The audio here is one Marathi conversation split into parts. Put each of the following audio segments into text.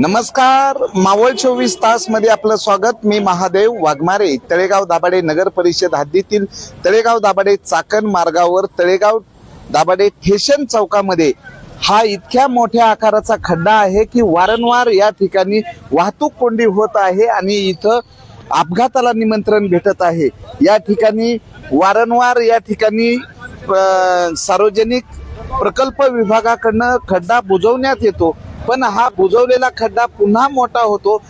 नमस्कार मावळ चोवीस तासमध्ये आपलं स्वागत. मी महादेव वाघमारे तळेगाव दाभाडे नगर परिषद हद्दीतील तळेगाव दाभाडे चाकण मार्गावर तळेगाव दाभाडे ठेशन चौकामध्ये हा इतक्या मोठ्या आकाराचा खड्डा आहे की वारंवार या ठिकाणी वाहतूक कोंडी होत आहे आणि इथं अपघाताला निमंत्रण भेटत आहे. या ठिकाणी वारंवार या ठिकाणी सार्वजनिक प्रकल्प विभागाकडनं खड्डा बुजवण्यात येतो. पण हा बुजवलेला खड्डा पुन्हा मोठा होतो.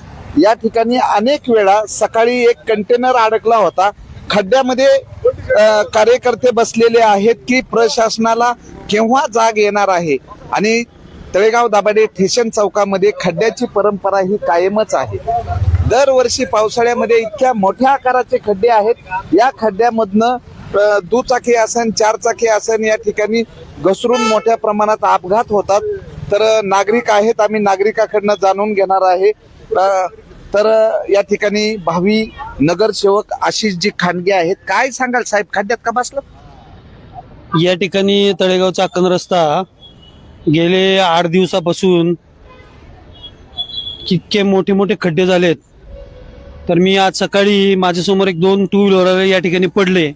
या ठिकाणी अनेक वेळा सकाळी एक कंटेनर अडकला होता. खड्ड्यामध्ये कार्यकर्ते बसलेले आहेत की प्रशासनाला केव्हा जाग येणार आहे? आणि तळेगाव दाभाडे ठेशन चौकामध्ये खड्ड्याची परंपरा ही कायमच आहे. दरवर्षी पावसाळ्यामध्ये इतक्या मोठ्या आकाराचे खड्डे आहेत. या खड्ड्यामधनं दुचाकी असन चारचाकी असन या ठिकाणी घसरून मोठ्या प्रमाणात अपघात होतात. तर नागरिक आहेत आम्ही नागरिकाकडनं जाणून घेणार आहे. तर या ठिकाणी भावी नगरसेवक आशिषजी खांडगे आहेत. काय सांगाल साहेब? खड्ड्यात का बसलं? या ठिकाणी तळेगाव चाकण रस्ता गेले आठ दिवसापासून कितके मोठे मोठे खड्डे झालेत. तर मी आज सकाळी माझ्यासमोर एक दोन टू व्हीलर या ठिकाणी पडले.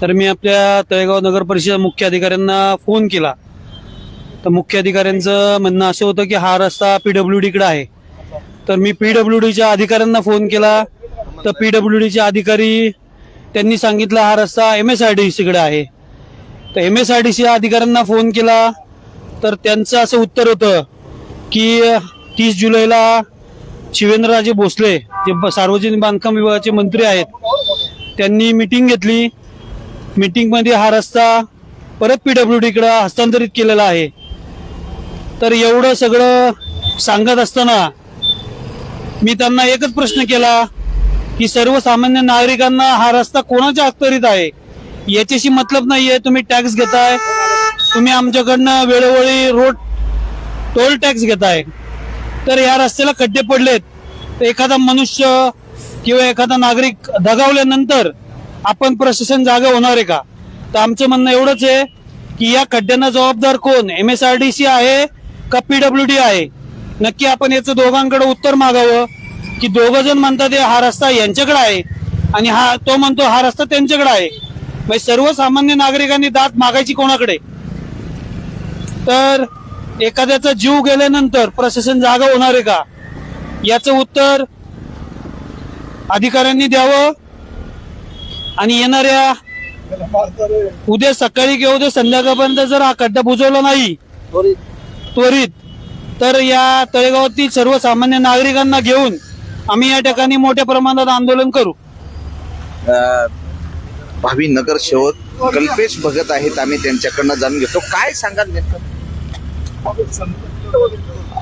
तर मी आपल्या तळेगाव नगर परिषद मुख्य अधिकाऱ्यांना फोन केला. तर मुख्य अधिकाऱ्यांचं म्हणणं असं होतं की हा रस्ता पीडब्ल्यू डीकडे आहे. तर मी पीडब्ल्यू डीच्या अधिकाऱ्यांना फोन केला. तर पीडब्ल्यू डीचे अधिकारी त्यांनी सांगितलं हा रस्ता एम एस आय डी सीकडे आहे. तर M S I D C अधिकाऱ्यांना फोन केला. तर त्यांचं असं उत्तर होतं की तीस जुलैला शिवेंद्रराजे भोसले जे ब- सार्वजनिक बांधकाम विभागाचे मंत्री आहेत त्यांनी मिटिंग घेतली. मिटिंगमध्ये हा रस्ता परत पी डब्ल्यू डीकडे हस्तांतरित केलेला आहे. तर एवढं सगळं सांगत असताना मी त्यांना एकच प्रश्न केला की सर्वसामान्य नागरिकांना हा रस्ता कोणाच्या अखतरीत आहे? याच्याशी मतलब नाहीये तुम्ही टॅक्स घेताय. तुम्ही आमच्याकडनं वेळोवेळी रोड टोल टॅक्स घेताय. तर या रस्त्याला खड्डे पडलेत. तर एखादा मनुष्य किंवा एखादा नागरिक दगावल्यानंतर आपण प्रशासन जागा होणार आहे का? तर आमचं म्हणणं एवढंच आहे की या खड्ड्यांना जबाबदार कोण? M S R D C आहे का पीडब्ल्यू डी आहे. नक्की आपण याचं दोघांकडे उत्तर मागावं की दोघ जण म्हणतात हे हा रस्ता यांच्याकडे आहे. आणि हा तो म्हणतो हा रस्ता त्यांच्याकडे आहे. म्हणजे सर्वसामान्य नागरिकांनी दात मागायची कोणाकडे? तर एखाद्याचा जीव गेल्यानंतर प्रशासन जागा होणार आहे का? याचं उत्तर अधिकाऱ्यांनी द्यावं. आणि येणाऱ्या उद्या सकाळी किंवा उद्या संध्याकाळपर्यंत जर हा खड्डा बुजवला नाही त्वरित. तर या तळेगावातील सर्वसामान्य नागरिकांना घेऊन आम्ही या ठिकाणी मोठ्या प्रमाणात आंदोलन करू. भावी नगरसेवक कल्पेश भगत आहेत आम्ही त्यांच्याकडनं जाणून घेतो. काय सांगाल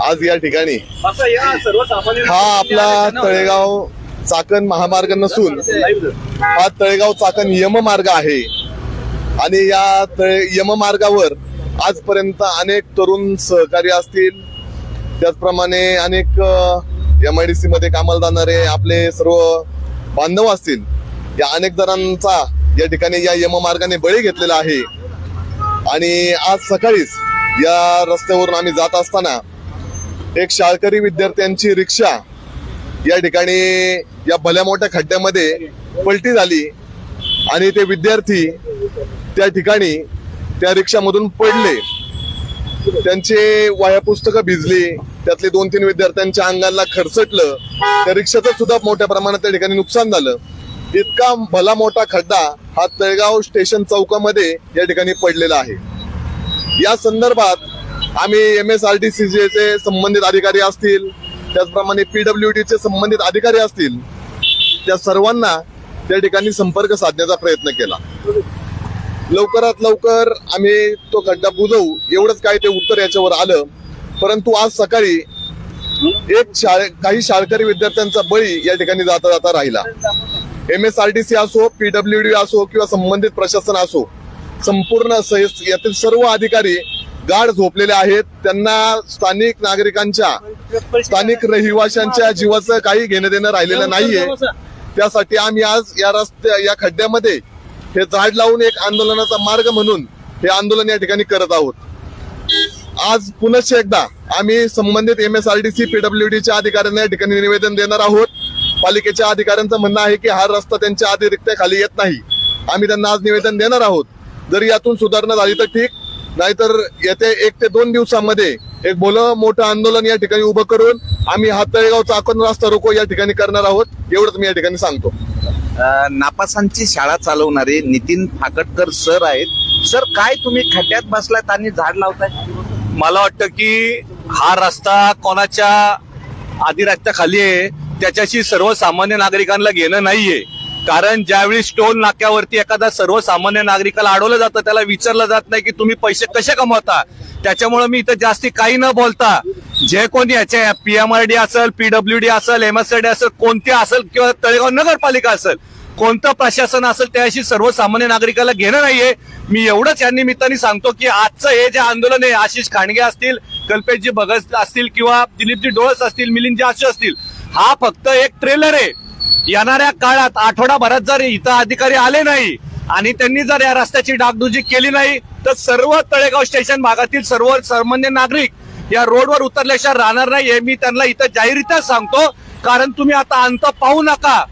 आज या ठिकाणी हा आपला तळेगाव चाकण महामार्ग नसून हा तळेगाव चाकण यममार्ग आहे. आणि या तळे यममार्गावर आजपर्यंत अनेक तरुण सहकारी असतील. त्याचप्रमाणे अनेक एम आय डी सी मध्ये कामाला जाणारे आपले सर्व बांधव असतील. या अनेक जणांचा या ठिकाणी या यममार्गाने बळी घेतलेला आहे. आणि आज सकाळीच या रस्त्यावरून आम्ही जात असताना एक शाळकरी विद्यार्थ्यांची रिक्षा या ठिकाणी या भल्या मोठ्या खड्ड्यामध्ये पलटी झाली. आणि ते विद्यार्थी त्या ठिकाणी त्या रिक्षामधून पडले. त्यांचे वाया पुस्तकं भिजली त्यातले दोन तीन विद्यार्थ्यांच्या अंगाला खरचटलं त्या रिक्षाचं सुद्धा मोठ्या प्रमाणात त्या ठिकाणी नुकसान झालं. इतका भला मोठा खड्डा हा तळगाव स्टेशन चौकामध्ये या ठिकाणी पडलेला आहे. या संदर्भात आम्ही M S R T C चे संबंधित अधिकारी असतील त्याचप्रमाणे पीडब्ल्यू चे संबंधित अधिकारी असतील त्या सर्वांना त्या ठिकाणी संपर्क साधण्याचा प्रयत्न केला. लवकरात लवकर आम्ही तो खड्डा बुजवू. एवढंच काय ते उत्तर याच्यावर आलं. परंतु आज सकाळी एक शाळे काही शाळकरी विद्यार्थ्यांचा बळी या ठिकाणी जाता जाता राहिला. M S R T C असो पीडब्ल्यू डी असो किंवा संबंधित प्रशासन असो संपूर्ण यातील सर्व अधिकारी गाढ झोपलेले आहेत. त्यांना स्थानिक नागरिकांच्या स्थानिक रहिवाशांच्या जीवाचं काही घेणं देणं राहिलेलं नाहीये. त्यासाठी आम्ही आज या रस्त्या या खड्ड्यामध्ये हे झाड लावून एक आंदोलनाचा मार्ग म्हणून हे आंदोलन या ठिकाणी करत आहोत. आज पुनश्च एकदा आम्ही संबंधित M S R D C पीडब्ल्यूडीच्या अधिकाऱ्यांना या ठिकाणी निवेदन देणार आहोत. पालिकेच्या अधिकाऱ्यांचं म्हणणं आहे की हा रस्ता त्यांच्या अतिरिक्तेखाली येत नाही. आम्ही त्यांना आज निवेदन देणार आहोत. जर यातून सुधारणा झाली तर ठीक. नाहीतर येत्या एक ते दोन दिवसामध्ये एक भलं मोठं आंदोलन या ठिकाणी उभं करून आम्ही हा तळेगाव चाकण रस्ता रोको या ठिकाणी करणार आहोत. एवढंच मी या ठिकाणी सांगतो. नापासांची शाळा चालवणारे नितीन फाकटकर सर आहेत. सर काय तुम्ही खड्ड्यात बसलात आणि झाड लावताय? मला वाटतं की हा रस्ता कोणाच्या अधिराष्ट्राखाली आहे त्याच्याशी सर्वसामान्य नागरिकांना घेणं नाहीये. कारण ज्यावेळी टोल नाक्यावरती एखादा सर्वसामान्य नागरिकाला अडवलं जातं त्याला विचारलं जात नाही की तुम्ही पैसे कसे कमवता. त्याच्यामुळे मी इथं जास्ती काही न बोलता जे कोणी याच्या पीएमआरडी असेल पीडब्ल्यूडी असेल एमएसआरडी असेल कोणते असेल किंवा तळेगाव नगरपालिका असेल कोणतं प्रशासन असेल त्याशी सर्वसामान्य नागरिकाला घेणं नाहीये. मी एवढंच या निमित्ताने सांगतो की आजचं हे जे आंदोलन आहे आशिष खांडगे असतील कल्पेशजी भगत असतील किंवा दिलीपजी डोळस असतील मिलिंदजी आशू असतील हा फक्त एक ट्रेलर आहे. येणाऱ्या काळात आठवडाभरात जर इथं अधिकारी आले नाही आणि त्यांनी जर या रस्त्याची डागडुजी केली नाही तर सर्व तळेगाव स्टेशन भागातील सर्व सामान्य नागरिक या रोडवर उतरल्याशिवाय राहणार नाही हे मी त्यांना इथं जाहीररित्या सांगतो. कारण तुम्ही आता अंत पाहू नका.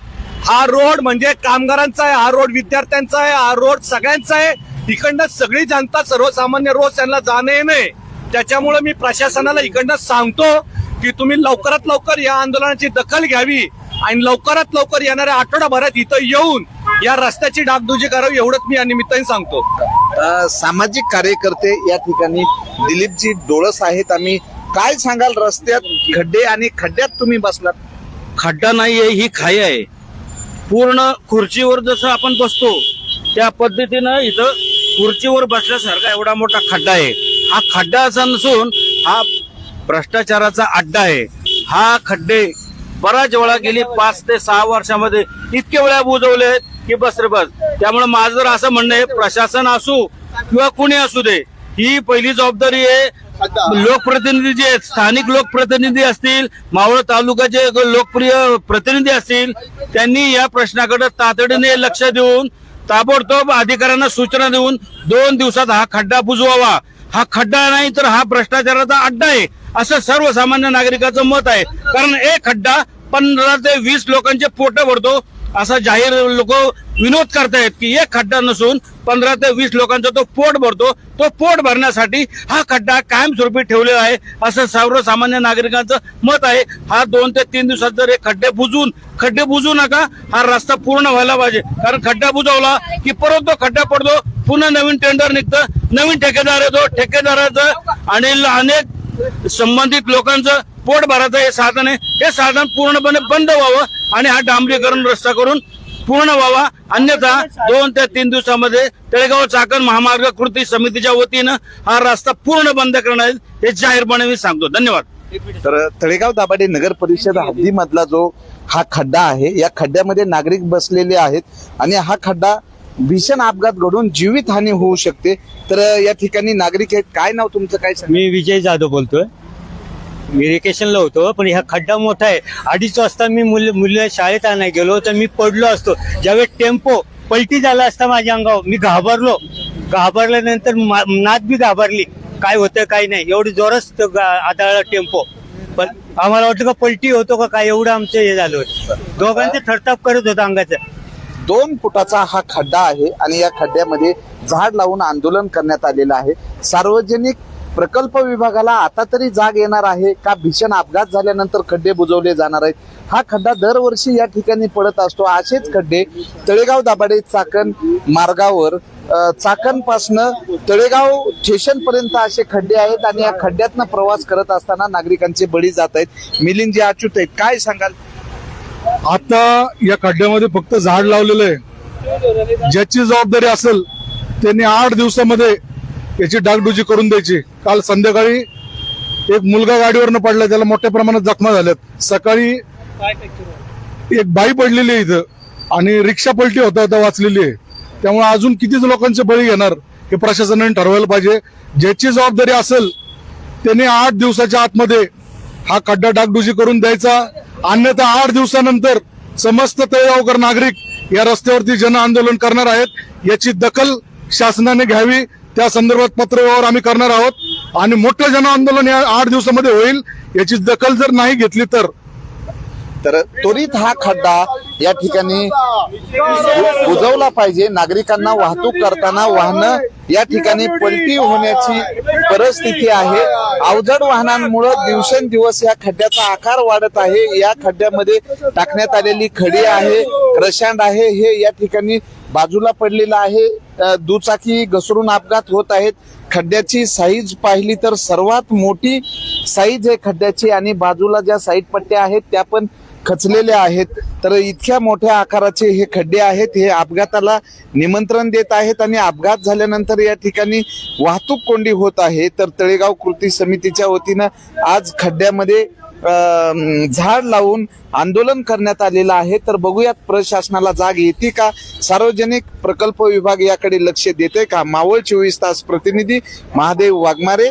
हा रोड म्हणजे कामगारांचा आहे हा रोड विद्यार्थ्यांचा आहे हा रोड सगळ्यांचा आहे. इकडनं सगळी जनता सर्वसामान्य रोज त्यांना जाणं येणं. आहे त्याच्यामुळे मी प्रशासनाला इकडनं सांगतो की तुम्ही लवकरात लवकर या आंदोलनाची दखल घ्यावी. आणि लवकरात लवकर येणाऱ्या आठवडाभरात इथं येऊन या रस्त्याची डागडुजी करावी एवढंच मी या निमित्ताने सांगतो. सामाजिक कार्यकर्ते या ठिकाणी दिलीपजी डोळस आहेत. आम्ही काय सांगाल रस्त्यात खड्डे आणि खड्ड्यात तुम्ही बसलात? खड्डा नाहीये ही खाई आहे. पूर्ण खुर्चीवर जसं आपण बसतो त्या पद्धतीनं इथं खुर्चीवर बसल्यासारखा एवढा मोठा खड्डा आहे. हा खड्डा असा नसून हा भ्रष्टाचाराचा अड्डा आहे. हा खड्डे बऱ्याच वेळा गेली पाच ते सहा वर्षामध्ये इतके वेळा बुजवले आहेत की बस रे बस. त्यामुळे माझं जर असं म्हणणं आहे प्रशासन असू किंवा कुणी असू दे ही पहिली जबाबदारी आहे. लोकप्रतिनिधी जे स्थानिक लोकप्रतिनिधी असतील मावळ तालुक्याचे लोकप्रिय प्रतिनिधी असतील त्यांनी या प्रश्नाकडे तातडीने लक्ष देऊन ताबडतोब अधिकाऱ्यांना सूचना देऊन दोन दिवसात हा खड्डा बुजवावा. हा खड्डा नाही तर हा भ्रष्टाचाराचा अड्डा आहे. असं सर्वसामान्य नागरिकाचं मत आहे. कारण एक खड्डा पंधरा ते वीस लोकांचे पोट भरतो असा जाहीर लोक विनोद करतायत की एक खड्डा नसून पंधरा ते वीस लोकांचा तो पोट भरतो. तो पोट भरण्यासाठी हा खड्डा कायमस्वरूपी ठेवलेला आहे असं सर्वसामान्य नागरिकांचं मत आहे. हा दोन ते तीन दिवसात जर एक खड्डे बुजून खड्डे बुजू नका हा रस्ता पूर्ण व्हायला पाहिजे. कारण खड्डा बुजवला की परत तो खड्डा पडतो पुन्हा नवीन टेंडर निघतं. नवीन ठेकेदार येतो ठेकेदाराचं आणि अनेक संबंधित लोकांचं पोट भराचं हे साधन आहे. हे साधन पूर्णपणे बंद व्हावं आणि हा डांबरीकरण रस्ता करून पूर्ण व्हावा. अन्यथा दोन ते तीन दिवसामध्ये तळेगाव चाकण महामार्ग कृती समितीच्या वतीनं हा रस्ता पूर्ण बंद करणार आहे, हे जाहीरपणे मी सांगतो. धन्यवाद. तर तळेगाव दाभाडे नगर परिषद हद्दीमधला जो हा खड्डा आहे या खड्ड्यामध्ये नागरिक बसलेले आहेत आणि हा खड्डा भीषण अपघात घडून जीवितहानी होऊ शकते. तर या ठिकाणी नागरिक आहेत. काय नाव तुमचं? काय सांग? मी विजय जाधव बोलतोय. मी वेकेशनला होतो पण हा खड्डा मोठा आहे. अडीच वाजता मी मुल मुलं शाळेत आणायला गेलो तर मी पडलो असतो. ज्यावेळेस टेम्पो पलटी झाला असता माझ्या अंगावर मी घाबरलो. घाबरल्यानंतर मा- नात बी घाबरली. काय होतं काय नाही. एवढी जोरच तो गा- आदळला टेम्पो. पण आम्हाला वाटतं का पलटी होतो का काय एवढं आमचं हे झालं होतं. दोघांचं थरताप करत होतं अंगाचं. दोन फुटाचा हा खड्डा आहे आणि या खड्ड्यामध्ये झाड लावून आंदोलन करण्यात आलेलं आहे. सार्वजनिक प्रकल्प विभागाला आता तरी जाग येणार आहे का? भीषण अपघात झाल्यानंतर खड्डे बुजवले जाणार आहेत. हा खड्डा दरवर्षी या ठिकाणी पडत असतो. असेच खड्डे तळेगाव दाभाडे चाकण मार्गावर चाकणपासनं तळेगाव स्टेशन पर्यंत असे खड्डे आहेत आणि या खड्ड्यातनं प्रवास करत असताना नागरिकांचे बळी जात आहेत. मिलिंद अच्युत आहेत काय सांगाल? आता या खड्ड्यामध्ये फक्त झाड लावलेलं आहे. ज्याची जबाबदारी असेल त्यांनी आठ दिवसामध्ये याची डागडुजी करून द्यायची. काल संध्याकाळी एक मुलगा गाडीवरनं पडला त्याला मोठ्या प्रमाणात जखमा झाल्यात. सकाळी एक बाई पडलेली आहे इथं आणि रिक्षा पलटी होता होता वाचलेली आहे. त्यामुळे अजून कितीच लोकांचे बळी घेणार हे प्रशासनाने ठरवायला पाहिजे. ज्याची जबाबदारी असेल त्याने आठ दिवसाच्या आतमध्ये हा खड्डा डागडुजी करून द्यायचा. अन्यथा आठ दिवसानंतर समस्त तळेगावकर नागरिक या रस्त्यावरती जन आंदोलन करणार आहेत. याची दखल शासनाने घ्यावी. त्या संदर्भात पत्रव्यवहार आम्ही करणार आहोत. आणि मोठं जन आंदोलन या आठ दिवसामध्ये होईल. याची दखल जर नाही घेतली तर तर त्वरित हा खड्डा या ठिकाणी बुजवला पाहिजे. नागरिकांना वाहतूक करताना वाहनं या ठिकाणी पलटी होण्याची परिस्थिती आहे. अवजड वाहनांमुळे दिवसेंदिवस या खड्ड्याचा आकार वाढत आहे. या खड्ड्यामध्ये टाकण्यात आलेली खडी आहे क्रशांड आहे. हे या ठिकाणी बाजूला पडलेलं आहे. दुचाकी घसरून अपघात होत आहेत. खड्ड्याची साईज पाहिली तर सर्वात मोठी साईज आहे खड्ड्याची आणि बाजूला ज्या साईड पट्ट्या आहेत त्या पण खचलेले आहेत. तर इतक्या मोठ्या आकाराचे हे खड्डे आहेत हे अपघाताला निमंत्रण देत आहेत आणि अपघात झाल्यानंतर या ठिकाणी वाहतूक कोंडी होत आहे. तर तळेगाव कृती समितीच्या वतीनं आज खड्ड्यामध्ये झाड लावून आंदोलन करण्यात आलेलं आहे. तर बघूयात प्रशासनाला जाग येते का? सार्वजनिक प्रकल्प विभाग याकडे लक्ष देते का? मावळ चोवीस तास प्रतिनिधी महादेव वाघमारे